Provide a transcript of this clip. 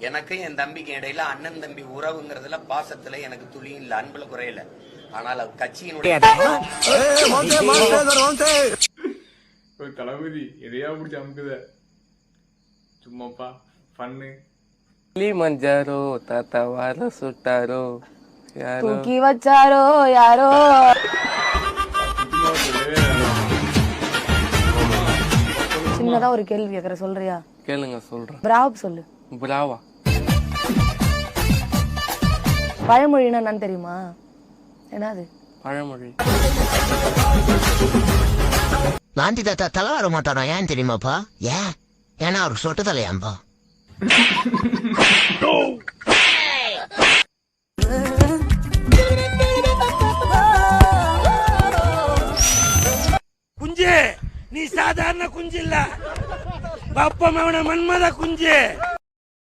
எனக்கு என் தம்பிக்கு இடையில அண்ணன் தம்பி உறவுங்கிறதுல பாசத்துல எனக்கு துளியும் இல்ல அன்புல குறையல. ஆனால் அது கட்சியினுடைய தளபதி எதையா பிடிச்சி அமுக்குத? சும்மாப்பா ஃபன்னு. மஞ்சாரோ தாத்தா வார சுட்டாரோ யாரோ? தூக்கி வச்சாரோ யாரோ? சின்னதா ஒரு கேள்வி கேக்குற சொல்றியா? கேளுங்க சொல்றேன். பிராவ் சொல்லு. பிராவா? பழமொழின்னா என்னன்னு தெரியுமா? என்னது? பழமொழி. காந்தி தாத்தா தலை வர மாட்டானோ? ஏன் தெரியுமாப்பா? ஏன்? ஏன்னா அவருக்கு சொட்டு தலையாம்பா. குஞ்சு நீ சாதாரண குஞ்சு இல்ல. பப்பம் அவன மன்மத குஞ்சு.